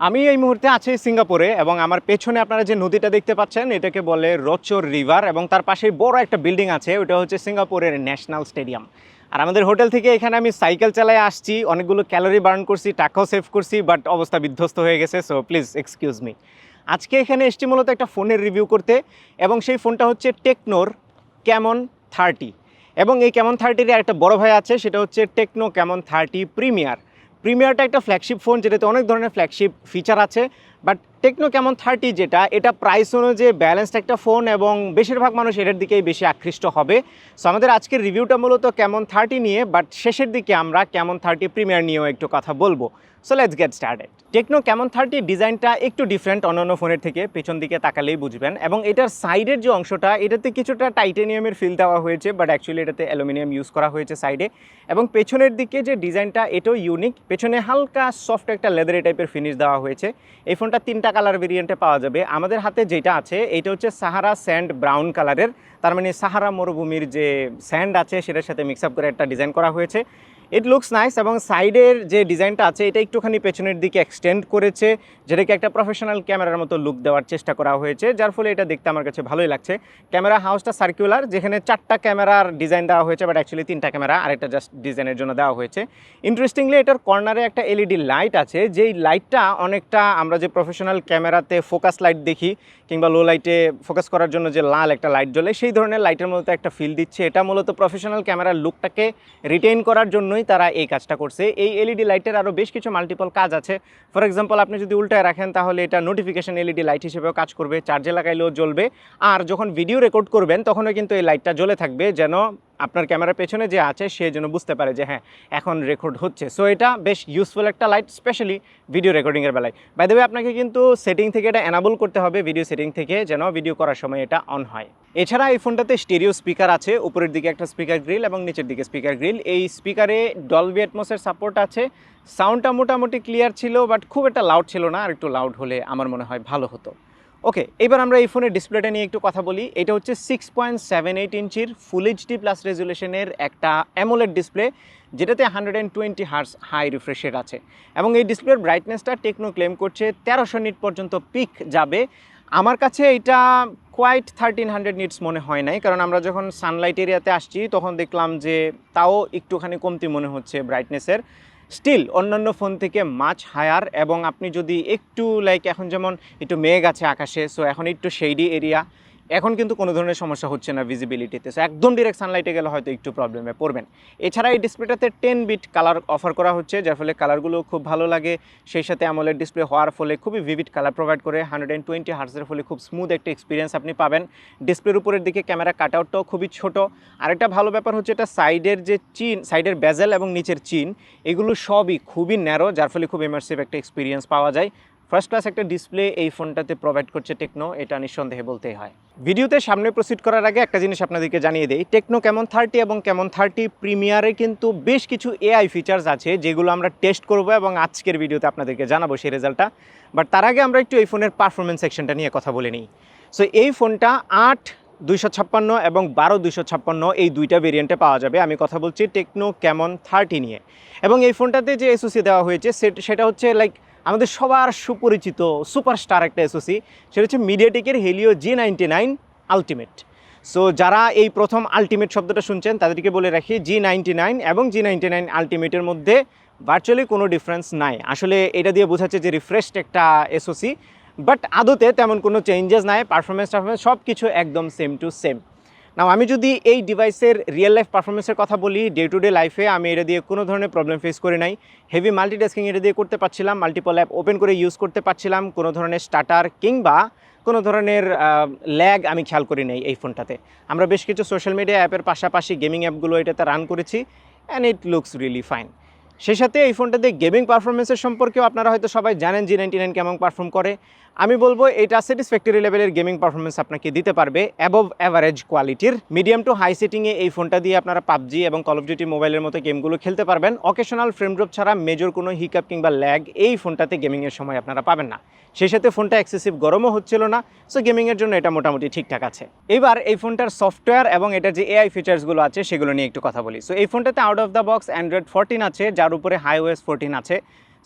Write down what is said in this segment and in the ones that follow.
আমি এই মুহূর্তে আছি সিঙ্গাপুরে এবং আমার পেছনে আপনারা যে নদীটা দেখতে পাচ্ছেন, এটাকে বলে রচর রিভার এবং তার পাশে বড় একটা বিল্ডিং আছে ওটা হচ্ছে সিঙ্গাপুরের ন্যাশনাল স্টেডিয়াম। আর আমাদের হোটেল থেকে এখানে আমি সাইকেল চালায় আসছি, অনেকগুলো ক্যালোরি বার্ন করছি টাকাও সেভ করছি, বাট অবস্থা বিধ্বস্ত হয়ে গেছে, সো প্লিজ এক্সকিউজ মি। আজকে এখানে এসছি মূলত একটা ফোনের রিভিউ করতে এবং সেই ফোনটা হচ্ছে টেকনোর ক্যামন থার্টি। এবং এই ক্যামন থার্টির একটা বড় ভাই আছে, সেটা হচ্ছে টেকনো ক্যামন থার্টি প্রিমিয়ার। প্রিমিয়ারটা একটা ফ্ল্যাগশিপ ফোন যেটাতে অনেক ধরনের ফ্ল্যাগশিপ ফিচার আছে বাট টেকনো কেমন থার্টি যেটা, এটা প্রাইস অনুযায়ী ব্যালেন্সড একটা ফোন এবং বেশিরভাগ মানুষ এটার দিকেই বেশি আকৃষ্ট হবে। সো আমাদের আজকের রিভিউটা মূলত কেমন থার্টি নিয়ে বাট শেষের দিকে আমরা কেমন থার্টি প্রিমিয়ার নিয়েও একটু কথা বলব। So let's get started Tecno Camon thirty ডিজাইনটা একটু ডিফারেন্ট অন্যান্য ফোনের থেকে পেছন দিকে তাকালেই বুঝবেন এবং এটার সাইডের যে অংশটা, এটাতে কিছুটা টাইটেনিয়ামের ফিল দেওয়া হয়েছে বাট অ্যাকচুয়ালি এটাতে অ্যালুমিনিয়াম ইউজ করা হয়েছে সাইডে এবং পেছনের দিকে যে ডিজাইনটা, এটাও ইউনিক পেছনে হালকা সফট একটা লেদারি টাইপের ফিনিশ দেওয়া হয়েছে। এই ফোনটা তিনটা কালার ভেরিয়েন্টে পাওয়া যাবে। আমাদের হাতে যেটা আছে, এটা হচ্ছে সাহারা স্যান্ড ব্রাউন কালারের তার মানে সাহারা মরুভূমির যে স্যান্ড আছে, সেটার সাথে মিক্স আপ করে একটা ডিজাইন করা হয়েছে। ইট লুকস নাইস এবং সাইডের যে ডিজাইনটা আছে, এটা একটুখানি পেছনের দিকে এক্সটেন্ড করেছে, যেটাকে একটা প্রফেশনাল ক্যামেরার মতো লুক দেওয়ার চেষ্টা করা হয়েছে, যার ফলে এটা দেখতে আমার কাছে ভালোই লাগছে। ক্যামেরা হাউসটা সার্কুলার যেখানে চারটা ক্যামেরার ডিজাইন দেওয়া হয়েছে বাট অ্যাকচুয়ালি তিনটা ক্যামেরা আর একটা জাস্ট ডিজাইনের জন্য দেওয়া হয়েছে। ইন্টারেস্টিংলি এটার কর্নারে একটা এলইডি লাইট আছে, যেই লাইটটা অনেকটা আমরা যে প্রফেশনাল ক্যামেরাতে ফোকাস লাইট দেখি, কিংবা লো লাইটে ফোকাস করার জন্য যে লাল একটা লাইট জ্বলে, সেই ধরনের লাইটের মতো একটা ফিল দিচ্ছে। এটা মূলত প্রফেশনাল ক্যামেরার লুকটাকে রিটেইন করার জন্যই তারা এই কাজটা করছে। এই এলইডি লাইটের আরও বেশ কিছু মাল্টিপল কাজ আছে। ফর এক্সাম্পল আপনি যদি উল্টায় রাখেন, তাহলে এটা নোটিফিকেশন এলইডি লাইট হিসেবেও কাজ করবে চার্জে লাগাইলেও জ্বলবে। আর যখন ভিডিও রেকর্ড করবেন, তখনও কিন্তু এই লাইটটা জ্বলে থাকবে, যেন আপনার ক্যামেরার পেছনে যে আছে, সে যেন বুঝতে পারে যে হ্যাঁ এখন রেকর্ড হচ্ছে। সো এটা বেশ ইউজফুল একটা লাইট স্পেশালি ভিডিও রেকর্ডিংয়ের বেলায়। বাই দ্য আপনাকে কিন্তু সেটিং থেকে এটা অ্যানাবল করতে হবে ভিডিও সেটিং থেকে যেন ভিডিও করার সময় এটা অন হয়। এছাড়া এই ফোনটাতে স্টেরিও স্পিকার আছে, উপরের দিকে একটা স্পিকার গ্রিল এবং নিচের দিকে স্পিকার গ্রিল এই স্পিকারে ডলবি অ্যাটমসের সাপোর্ট আছে। সাউন্ডটা মোটামুটি ক্লিয়ার ছিল বাট খুব একটা লাউড ছিল না, আর একটু লাউড হলে আমার মনে হয় ভালো হতো। ওকে এবার আমরা এই ফোনের ডিসপ্লেটা নিয়ে একটু কথা বলি। এটা হচ্ছে সিক্স পয়েন্ট সেভেন এইট ইঞ্চির ফুল এইচডি প্লাস রেজুলেশনের একটা অ্যামোলেড ডিসপ্লে যেটাতে hundred and twenty hertz high রিফ্রেশের আছে। এবং এই ডিসপ্লের ব্রাইটনেসটা টেকনো ক্লেম করছে তেরোশো নিট পর্যন্ত পিক যাবে। আমার কাছে এটা কোয়াইট থার্টিন হান্ড্রেড নিটস মনে হয় নাই, কারণ আমরা যখন সানলাইট এরিয়াতে আসছি, তখন দেখলাম যে তাও একটুখানি কমতি মনে হচ্ছে ব্রাইটনেসের স্টিল অন্যান্য ফোন থেকে মাছ হায়ার এবং আপনি যদি একটু লাইক এখন যেমন একটু মেঘ আছে আকাশে সো এখন একটু শেডি এরিয়া এখন কিন্তু কোনো ধরনের সমস্যা হচ্ছে না ভিজিবিলিটিতে সো একদম ডিরেক্ট সানলাইটে গেলে হয়তো একটু প্রবলেমে পড়বেন। এছাড়া এই ডিসপ্লেটাতে টেন বিট কালার অফার করা হচ্ছে, যার ফলে কালারগুলো খুব ভালো লাগে। সেই সাথে আমলের ডিসপ্লে হওয়ার ফলে খুবই ভিভিড কালার প্রোভাইড করে। হান্ড্রেড অ্যান্ড টোয়েন্টি হার্সের ফলে খুব স্মুথ একটা এক্সপিরিয়েন্স আপনি পাবেন। ডিসপ্লের উপরের দিকে ক্যামেরা কাট আউটটাও খুবই ছোট। আরেকটা ভালো ব্যাপার হচ্ছে এটা সাইডের যে চিন সাইডের বেজেল এবং নিচের চিন এগুলো সবই খুবই ন্যারো যার ফলে খুব ইমার্সিভ একটা এক্সপিরিয়েন্স পাওয়া যায়। ফার্স্ট ক্লাস একটা ডিসপ্লে এই ফোনটাতে প্রোভাইড করছে টেকনো এটা নিঃসন্দেহে বলতেই হয়। ভিডিওতে সামনে প্রসিড করার আগে একটা জিনিস আপনাদেরকে জানিয়ে দেই। টেকনো কেমন থার্টি এবং কেমন থার্টি প্রিমিয়ারে কিন্তু বেশ কিছু এআই ফিচার্স আছে যেগুলো আমরা টেস্ট করব এবং আজকের ভিডিওতে আপনাদেরকে জানাব সেই রেজাল্টটা বাট তার আগে আমরা একটু এই ফোনের পারফরমেন্স সেকশনটা নিয়ে কথা বলে নিই। সো এই ফোনটা আট, দুইশো ছাপ্পান্ন এবং বারো, দুইশো ছাপ্পান্ন এই দুইটা ভেরিয়েন্টে পাওয়া যাবে। আমি কথা বলছি টেকনো কেমন থার্টি নিয়ে। এবং এই ফোনটাতে যে এসওসি দেওয়া হয়েছে, সেটা হচ্ছে লাইক আমাদের সবার সুপরিচিত সুপারস্টার একটা এসোসি সেটা হচ্ছে মিডিয়াটেকের Helio G ninety nine ultimate so যারা এই প্রথম আলটিমেট শব্দটা শুনছেন, তাদেরকে বলে রাখি জি নাইনটি নাইন এবং জি নাইনটি নাইন আলটিমেটের মধ্যে ভার্চুয়ালি কোনো ডিফারেন্স নাই। আসলে এটা দিয়ে বোঝাচ্ছে যে রিফ্রেশড একটা এসওসি বাট আদতে তেমন কোনো চেঞ্জেস নাই পারফরমেন্স টারফরমেন্স সব কিছু একদম সেম টু সেম নাও আমি যদি এই ডিভাইসের রিয়েল লাইফ পারফরমেন্সের কথা বলি ডে টু ডে লাইফে আমি এটা দিয়ে কোনো ধরনের প্রবলেম ফেস করি নাই। হেভি মাল্টিটাস্কিং এটা দিয়ে করতে পারছিলাম মাল্টিপল অ্যাপ ওপেন করে ইউজ করতে পারছিলাম, কোনো ধরনের স্টার্টার কিংবা কোনো ধরনের ল্যাগ আমি খেয়াল করি নাই এই ফোনটাতে আমরা বেশ কিছু সোশ্যাল মিডিয়া অ্যাপের পাশাপাশি গেমিং অ্যাপগুলো এটাতে রান করেছি and it looks really fine সেই সাথে এই ফোনটাতে গেমিং পারফরমেন্সের সম্পর্কেও আপনারা হয়তো সবাই জানেন জি নাইনটি নাইন কেমন পারফর্ম করে। আমি বলব এটা স্যাটিসফ্যাক্টরি লেভেলের গেমিং পারফরমেন্স আপনাকে দিতে পারবে অ্যাবভ অ্যাভারেজ কোয়ালিটির মিডিয়াম টু হাই সেটিংয়ে এই ফোনটা দিয়ে আপনারা পাবজি এবং কল অফ ডিউটি মোবাইলের মতো গেমগুলো খেলতে পারবেন। অকেশনাল ফ্রেম ড্রপ ছাড়া মেজর কোনো হিকআপ কিংবা ল্যাগ এই ফোনটাতে গেমিংয়ের সময় আপনারা পাবেন না। সেই সাথে ফোনটা এক্সেসিভ গরমও হচ্ছিল না সো গেমিংয়ের জন্য এটা মোটামুটি ঠিকঠাক আছে। এবার এই ফোনটার সফটওয়্যার এবং এটার যে এআই ফিচার্সগুলো আছে, সেগুলো নিয়ে একটু কথা বলি। সো এই ফোনটাতে out of the box Android fourteen আছে, যার উপরে হাই ওয়েস ফোরটিন আছে।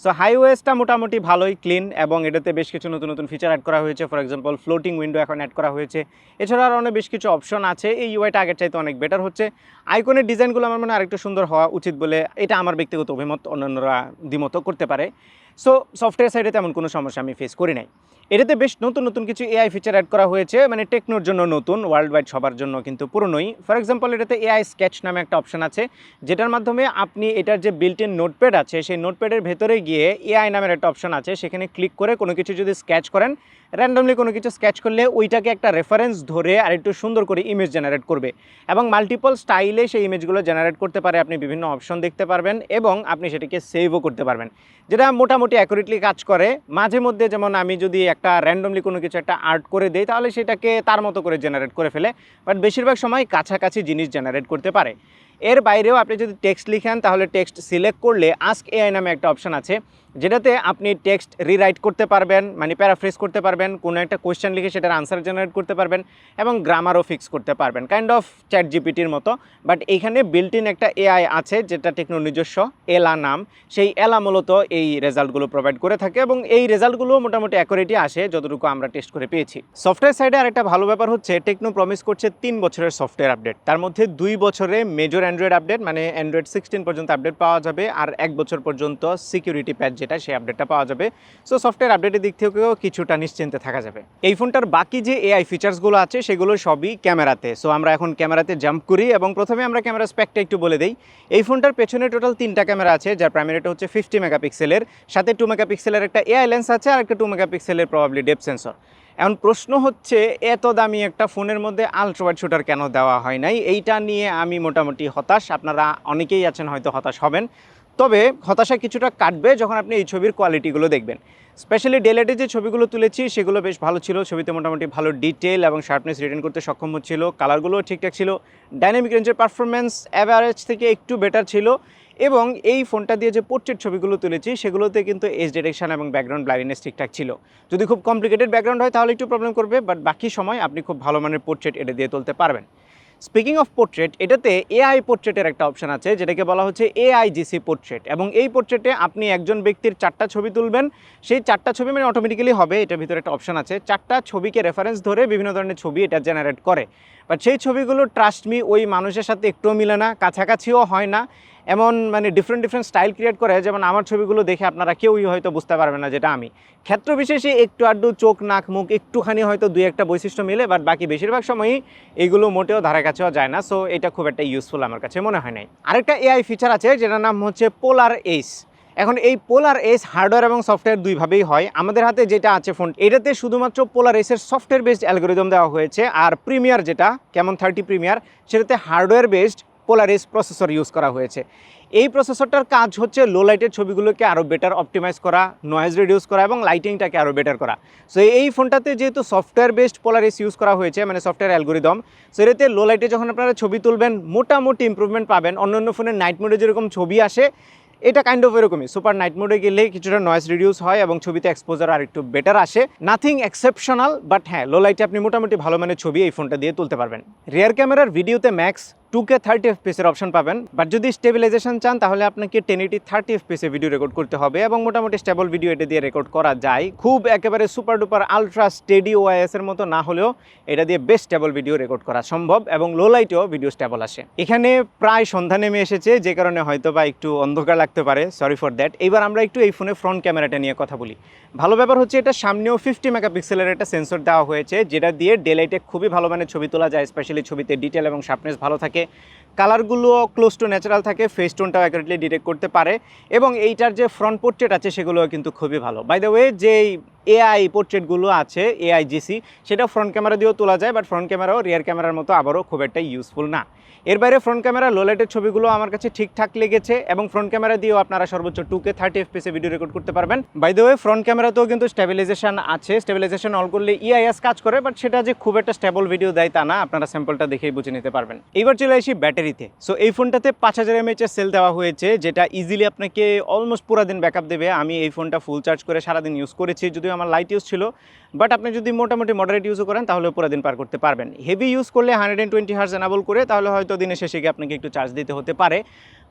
সো হাইওয়েসটা মোটামুটি ভালোই ক্লিন এবং এটাতে বেশ কিছু নতুন নতুন ফিচার অ্যাড করা হয়েছে। ফর এক্সাম্পল ফ্লোটিং উইন্ডো এখন অ্যাড করা হয়েছে। এছাড়া আরও অনেক বেশ কিছু অপশন আছে। এই ইউআইটা আগের চাইতে অনেক বেটার হচ্ছে। আইকনের ডিজাইনগুলো আমার মনে হয় আরেকটু সুন্দর হওয়া উচিত বলে এটা আমার ব্যক্তিগত অভিমত, অন্যান্যরা দ্বিমত করতে পারে। সো সফটওয়্যার সাইডে তেমন কোনো সমস্যা আমি ফেস করি নাই। এটাতে বেশ নতুন নতুন কিছু এআই ফিচার অ্যাড করা হয়েছে মানে টেকনোর জন্য নতুন ওয়ার্ল্ড ওয়াইড সবার জন্য কিন্তু পুরনোই। ফর এক্সাম্পল এটাতে এআই স্কেচ নামে একটা অপশন আছে, যেটার মাধ্যমে আপনি এটার যে বিল্ট ইন নোটপ্যাড আছে, সেই নোটপ্যাডের ভেতরে গিয়ে এআই নামের একটা অপশন আছে, সেখানে ক্লিক করে কোনো কিছু যদি স্কেচ করেন র্যান্ডমলি কোনো কিছু স্কেচ করলে ওইটাকে একটা রেফারেন্স ধরে আর একটু সুন্দর করে ইমেজ জেনারেট করবে। এবং মাল্টিপল স্টাইলে সেই ইমেজগুলো জেনারেট করতে পারে, আপনি বিভিন্ন অপশন দেখতে পারবেন এবং আপনি সেটিকে সেভও করতে পারবেন। যেটা মোটামুটি অ্যাকুরেটলি কাজ করে। মাঝে মধ্যে যেমন আমি যদি একটা র্যান্ডমলি কোনো কিছু একটা আর্ট করে দেই, তাহলে সেটাকে তার মতো করে জেনারেট করে ফেলে। বাট বেশিরভাগ সময় কাছাকাছি জিনিস জেনারেট করতে পারে। এর বাইরেও আপনি যদি টেক্সট লিখেন, তাহলে টেক্সট সিলেক্ট করলে আস্ক এআই নামে একটা অপশন আছে। যেটাতে আপনি টেক্সট রিরাইট করতে পারবেন মানে প্যারাফ্রেজ করতে পারবেন, কোনো একটা কোয়েশ্চেন লিখে সেটার আনসার জেনারেট করতে পারবেন এবং গ্রামারও ফিক্স করতে পারবেন কাইন্ড অফ চ্যাট জিপিটির মতো। বাট এইখানে বিল্ট ইন একটা এআই আছে, যেটা টেকনো নিজস্ব এলা নাম। সেই এলা মূলত এই রেজাল্টগুলো প্রোভাইড করে থাকে এবং এই রেজাল্টগুলো মোটামুটি অ্যাকুরেটই আসে, যতটুকু আমরা টেস্ট করে পেয়েছি। সফটওয়্যার সাইডে আরেকটা ভালো ব্যাপার হচ্ছে টেকনো প্রমিস করছে তিন বছরের সফটওয়্যার আপডেট তার মধ্যে দুই বছরে মেজর অ্যান্ড্রয়েড আপডেট মানে অ্যান্ড্রয়েড সিক্সটিন পর্যন্ত আপডেট পাওয়া যাবে, আর এক বছর পর্যন্ত সিকিউরিটি প্যাচ যেটা সেই আপডেটটা পাওয়া যাবে। সো সফটওয়্যার আপডেটের দিক থেকেও কিছুটা নিশ্চিন্তে থাকা যাবে। এই ফোনটার বাকি যে এআই ফিচার্সগুলো আছে, সেগুলো সবই ক্যামেরাতে। সো আমরা এখন ক্যামেরাতে জাম্প করি এবং প্রথমে আমরা ক্যামেরা স্পেকটা একটু বলে দিই। এই ফোনটার পেছনে টোটাল তিনটা ক্যামেরা আছে, যার প্রাইমারিটা হচ্ছে ফিফটি মেগাপিক্সেলের সাথে টু মেগাপিক্সেলের একটা এআই লেন্স আছে আর একটা টু মেগাপিক্সেলের প্রবাবলি ডেপ সেন্সর এখন প্রশ্ন হচ্ছে, এত দামি একটা ফোনের মধ্যে আলট্রাওয়াইড শুটার কেন দেওয়া হয় নাই? এইটা নিয়ে আমি মোটামুটি হতাশ। আপনারা অনেকেই আছেন, হয়তো হতাশ হবেন। তবে হতাশা কিছুটা কাটবে যখন আপনি এই ছবির কোয়ালিটিগুলো দেখবেন। স্পেশালি ডেলেটে যে ছবিগুলো তুলেছি, সেগুলো বেশ ভালো ছিল। ছবিতে মোটামুটি ভালো ডিটেল এবং শার্পনেস রিটার্ন করতে সক্ষম হচ্ছিল। কালারগুলোও ঠিকঠাক ছিল। ডাইনামিক রেঞ্জের পারফরমেন্স অ্যাভারেজ থেকে একটু বেটার ছিল। এবং এই ফোনটা দিয়ে যে পোর্ট্রেট ছবিগুলো তুলেছি, সেগুলোতে কিন্তু এজ ডিরেকশন এবং ব্যাকগ্রাউন্ড ব্লাইন্ডনেস ঠিকঠাক ছিল। যদি খুব কমপ্লিকেটেড ব্যাকগ্রাউন্ড হয়, তাহলে একটু প্রবলেম করবে বাট বাকি সময় আপনি খুব ভালো মানের পোর্ট্রেট এটা দিয়ে তুলতে পারবেন। স্পিকিং অফ পোর্ট্রেট এটাতে এআই পোর্ট্রেটের একটা অপশান আছে, যেটাকে বলা হচ্ছে এআইজিসি পোর্ট্রেট এবং এই পোর্ট্রেটে আপনি একজন ব্যক্তির চারটা ছবি তুলবেন, সেই চারটা ছবি মানে অটোমেটিক্যালি হবে, এটার ভিতরে একটা অপশান আছে। চারটা ছবিকে রেফারেন্স ধরে বিভিন্ন ধরনের ছবি এটা জেনারেট করে। বাট সেই ছবিগুলো ট্রাস্ট মি ওই মানুষের সাথে একটুও মিলে না, কাছাকাছিও হয় না। এমন মানে ডিফারেন্ট ডিফারেন্ট স্টাইল ক্রিয়েট করে, যেমন আমার ছবিগুলো দেখে আপনারা কেউই হয়তো বুঝতে পারবেন না যেটা আমি। ক্ষেত্র বিশেষে একটু আড্ডু চোখ, নাক, মুখ একটুখানি হয়তো দুই একটা বৈশিষ্ট্য মিলে বাট বাকি বেশিরভাগ সময়ই এগুলো মোটেও ধারে কাছেও যায় না সো এটা খুব একটা ইউজফুল আমার কাছে মনে হয় নাই। আরেকটা এআই ফিচার আছে, যেটার নাম হচ্ছে পোলার এইস এখন এই পোলার এস হার্ডওয়্যার এবং সফটওয়্যার দুইভাবেই হয়। আমাদের হাতে যেটা আছে ফোন, এটাতে শুধুমাত্র পোলার এসের সফটওয়্যার বেসড অ্যালগোরিদম দেওয়া হয়েছে, আর প্রিমিয়ার যেটা, কেমন থার্টি প্রিমিয়ার সেটাতে hardware based Polaris processor use করা হয়েছে। এই প্রসেসরটার কাজ হচ্ছে লো লাইটের ছবিগুলোকে আরও বেটার অপটিমাইজ করা নয়েজ রিডিউস করা এবং লাইটিংটাকে আরও বেটার করা। সো এই ফোনটাতে যেহেতু সফটওয়্যার বেসড পোলারিস ইউজ করা হয়েছে মানে সফটওয়্যার অ্যালগোরিদম সো এটাতে লো লাইটে যখন আপনারা ছবি তুলবেন, মোটামুটি ইম্প্রুভমেন্ট পাবেন। অন্য অন্য ফোনের নাইট মোডে যেরকম ছবি আসে, এটা কাইন্ড অফ এরকমই। সুপার নাইট মোডে গেলে কিছুটা নয়েজ রিডিউস হয় এবং ছবিতে এক্সপোজার আর একটু বেটার আসে। নাথিং এক্সেপশনাল বাট হ্যাঁ লো লাইটে আপনি মোটামুটি ভালো মানের ছবি এই ফোনটা দিয়ে তুলতে পারবেন। রিয়ার ক্যামেরার ভিডিওতে ম্যাক্স টু কে থার্টি এফপিএসের অপশন পাবেন। বাট যদি স্টেবিলাইজেশন চান, তাহলে আপনাকে টেন এইটি থার্টি এফপিএসে ভিডিও রেকর্ড করতে হবে এবং মোটামুটি স্টেবল ভিডিও এটা দিয়ে রেকর্ড করা যায়। খুব একেবারে super duper ultra steady OIS এর মতো না হলেও এটা দিয়ে বেস্ট স্টেবল ভিডিও রেকর্ড করা সম্ভব এবং লো লাইটেও ভিডিও স্টেবল আসে। এখানে প্রায় সন্ধ্যা নেমে এসেছে, যে কারণে হয়তো বা একটু অন্ধকার লাগতে পারে। সরি ফর দ্যাট এবার আমরা একটু এই ফোনে ফ্রন্ট ক্যামেরাটা নিয়ে কথা বলি। ভালো ব্যাপার হচ্ছে এটা সামনেও ফিফটি মেগাপিক্সেলের একটা সেন্সর দেওয়া হয়েছে, যেটা দিয়ে ডেলাইটে খুবই ভালো মানের ছবি তোলা যায় স্পেশালি ছবিতে ডিটেল এবং শার্পনেস ভালো থাকে। কালারগুলো ক্লোজ টু ন্যাচারাল থাকে ফেস টোনটাও অ্যাকুরেটলি ডিটেক্ট করতে পারে এবং এইটার যে ফ্রন্ট পোর্ট্রেট আছে সেগুলো কিন্তু খুবই ভালো। বাই দ্য ওয়ে যে এআই পোর্ট্রেটগুলো আছে এআইজিসি সেটা ফ্রন্ট ক্যামেরা দিয়েও তোলা যায় বাট ফ্রন্ট ক্যামেরাও রিয়ার ক্যামেরার মতো আবারও খুব একটা ইউজফুল না। এর বাইরে ফ্রন্ট ক্যামেরা লো লাইটের ছবিগুলো আমার কাছে ঠিকঠাক লেগেছে এবং ফ্রন্ট ক্যামেরা দিয়েও আপনারা সর্বোচ্চ টু কে থার্টি এফপিসে ভিডিও রেকর্ড করতে পারবেন। বাই দ্য ওয়ে ফ্রন্ট ক্যামেরাতেও কিন্তু স্টেবিলাইজেশন আছে। স্টেবিলাইজেশন অল করলে ইআইএস কাজ করে বাট সেটা যে খুব একটা স্টেবল ভিডিও দেয় তা না, আপনারা স্যাম্পলটা দেখেই বুঝে নিতে পারবেন। এইবার চলে আসি ব্যাটারিতে। সো এই ফোনটাতে পাঁচ হাজার এমএচের সেল দেওয়া হয়েছে, যেটা ইজিলি আপনাকে অলমোস্ট পুরো দিন ব্যাকআপ দেবে। আমি এই ফোনটা ফুল চার্জ করে সারাদিন ইউজ করেছি, যদিও আমার লাইট ইউজ ছিল। বাট আপনি যদি মোটামুটি মডারেট ইউজও করেন, তাহলে পুরো দিন পার করতে পারবেন। হেভি ইউজ করলে hundred and twenty hertz enable করে, তাহলে হয়তো দিনের শেষে গিয়ে আপনাকে একটু চার্জ দিতে হতে পারে।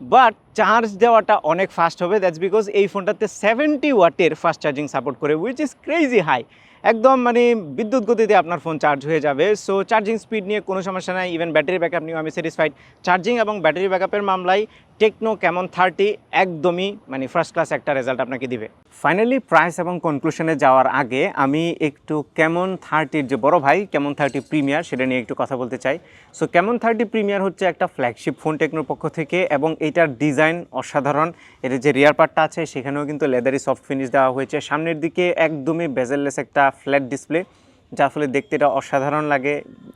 বাট চার্জ দেওয়াটা অনেক ফাস্ট হবে দ্যাটস বিকজ এই ফোনটাতে সেভেন্টি ওয়াটের ফাস্ট চার্জিং সাপোর্ট করে উইচ ইজ ক্রেজি হাই একদম মানে বিদ্যুৎ গতিতে আপনার ফোন চার্জ হয়ে যাবে। সো চার্জিং স্পিড নিয়ে কোনো সমস্যা নাই ইভেন ব্যাটারি ব্যাকআপ নিয়েও আমি স্যাটিসফাইড চার্জিং এবং ব্যাটারি ব্যাকআপের মামলায় টেকনো কেমন থার্টি একদমই মানে ফার্স্ট ক্লাস একটা রেজাল্ট আপনাকে দিবে। ফাইনালি প্রাইস এবং কনক্লুশনে যাওয়ার আগে আমি একটু কেমন থার্টির যে বড় ভাই, কেমন থার্টি প্রিমিয়ার সেটা নিয়ে একটু কথা বলতে চাই। সো কেমন থার্টি প্রিমিয়ার হচ্ছে একটা ফ্ল্যাগশিপ ফোন টেকনোর পক্ষ থেকে এবং এটার ডিজাইন অসাধারণ। এর যে রিয়ার পার্টটা আছে, সেখানেও কিন্তু লেদারি সফট ফিনিশ দেওয়া হয়েছে। সামনের দিকে একদমই বেজেললেস একটা ফ্ল্যাট ডিসপ্লে যার ফলে দেখতে এটা অসাধারণ লাগে।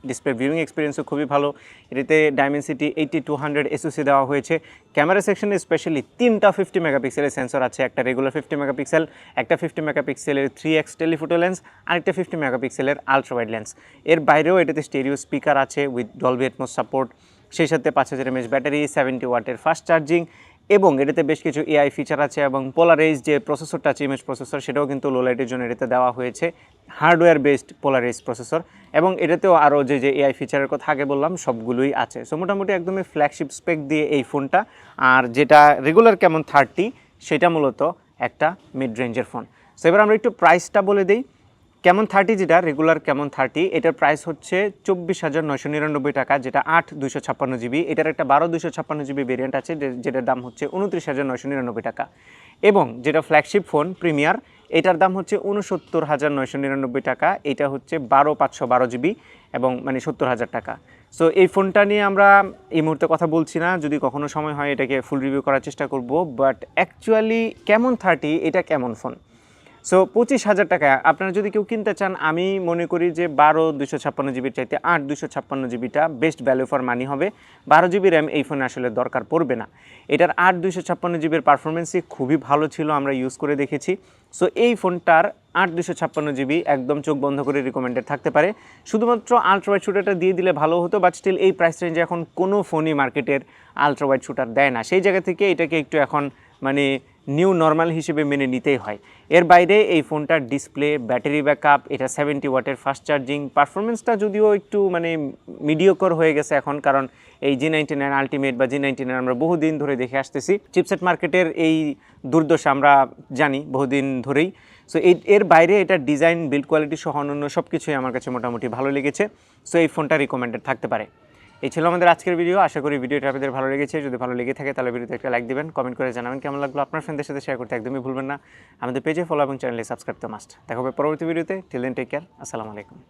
ডিসপ্লে ভিউইং এক্সপিরিয়েন্সও খুবই ভালো। এটাতে Dimensity eighty two hundred SoC দেওয়া হয়েছে। ক্যামেরা সেকশনে স্পেশালি তিনটা ফিফটি মেগাপিক্সেলের সেন্সর আছে। একটা রেগুলার ফিফটি মেগাপিক্সেল একটা ফিফটি মেগাপিক্সেলের থ্রি এক্স টেলিফোটো লেন্স আরেকটা ফিফটি মেগাপিক্সেলের আলট্রাওয়াইড লেন্স এর বাইরেও এটাতে স্টেরিও স্পিকার আছে উইথ ডলবি এটমোস সাপোর্ট সেই সাথে পাঁচ হাজার এমএচ ব্যাটারি সেভেন্টি ওয়াটের ফাস্ট চার্জিং এবং এটাতে বেশ কিছু এআই ফিচার আছে এবং পোলারাইজ যে প্রসেসরটা আছে ইমেজ প্রসেসর সেটাও কিন্তু লো লাইটের জন্য এটাতে দেওয়া হয়েছে। হার্ডওয়্যার বেসড পোলারাইজ প্রসেসর এবং এটাতেও আরও যে যে এআই ফিচারের কথা আগে বললাম, সবগুলোই আছে। সো মোটামুটি একদমই ফ্ল্যাগশিপ স্পেক দিয়ে এই ফোনটা। আর যেটা রেগুলার কেমন থার্টি সেটা মূলত একটা মিড রেঞ্জের ফোন সো এবার আমরা একটু প্রাইসটা বলে দিই। কেমন থার্টি যেটা? রেগুলার কেমন থার্টি এটার প্রাইস হচ্ছে চব্বিশ হাজার নয়শো নিরানব্বই টাকা, যেটা আট দুশো ছাপ্পান্ন জিবি। এটার একটা বারো দুশো ছাপ্পান্ন জিবি ভেরিয়েন্ট আছে যেটার দাম হচ্ছে উনত্রিশ হাজার নয়শো নিরানব্বই টাকা। এবং যেটা ফ্ল্যাগশিপ ফোন প্রিমিয়ার এটার দাম হচ্ছে উনসত্তর হাজার নয়শো নিরানব্বই টাকা, এটা হচ্ছে বারো পাঁচশো বারো জিবি এবং মানে সত্তর হাজার টাকা। সো এই ফোনটা নিয়ে আমরা এই মুহূর্তে কথা বলছি না, যদি কখনো সময় হয় এটাকে ফুল রিভিউ করার চেষ্টা করব বাট অ্যাকচুয়ালি কেমন থার্টি এটা কেমন ফোন সো পঁচিশ হাজার টাকা আপনারা যদি কেউ কিনতে চান, আমি মনে করি যে বারো দুশো ছাপ্পান্ন জিবির চাইতে আট দুশো ছাপ্পান্ন জিবিটা বেস্ট ভ্যালু ফর মানি হবে। বারো জিবি র্যাম এই ফোনে আসলে দরকার পড়বে না। এটার আট দুশো ছাপ্পান্ন জিবির পারফরমেন্সই খুবই ভালো ছিল, আমরা ইউজ করে দেখেছি। সো এই ফোনটার আট দুশো ছাপ্পান্ন জিবি একদম চোখ বন্ধ করে রিকমেন্ডেড থাকতে পারে। শুধুমাত্র আলট্রাওয়াইড শুটারটা দিয়ে দিলে ভালো হতো বাট স্টিল এই প্রাইস রেঞ্জে এখন কোনো ফোনই মার্কেটের আলট্রাওয়াইড শুটার দেয় না। সেই জায়গা থেকে এটাকে একটু এখন মানে নিউ নর্মাল হিসেবে মেনে নিতেই হয়। এর বাইরে এই ফোনটার ডিসপ্লে ব্যাটারি ব্যাকআপ এটা সেভেন্টি ওয়াটের ফাস্ট চার্জিং পারফরমেন্সটা যদিও একটু মানে মিডিওকর হয়ে গেছে এখন, কারণ এই জি নাইনটি নাইন আলটিমেট বা জি নাইনটি নাইন আমরা বহুদিন ধরে দেখে আসতেছি। চিপসেট মার্কেটের এই দুর্দশা আমরা জানি বহুদিন ধরেই। সো এই এর বাইরে এটা ডিজাইন বিল্ড কোয়ালিটি সহ অন্যান্য সব কিছুই আমার কাছে মোটামুটি ভালো লেগেছে। সো এই ফোনটা রিকমেন্ডেড থাকতে পারে। এই ছিল আমাদের আজকের ভিডিও আশা করি ভিডিওটা আপনাদের ভালো লেগেছে। যদি ভালো লেগে থাকে, তাহলে ভিডিওতে একটা লাইক দিবেন কমেন্ট করে জানাবেন কেমন লাগল। আপনার ফ্রেন্ডদের সাথে শেয়ার করতে একদমই ভুলবেন না। আমাদের পেজে ফলো এবং চ্যানেলে সাবস্ক্রাইব তো মাস্ট দেখা হবে পরবর্তী ভিডিওতে টিল দেন টেক কেয়ার আসসালামু আলাইকুম।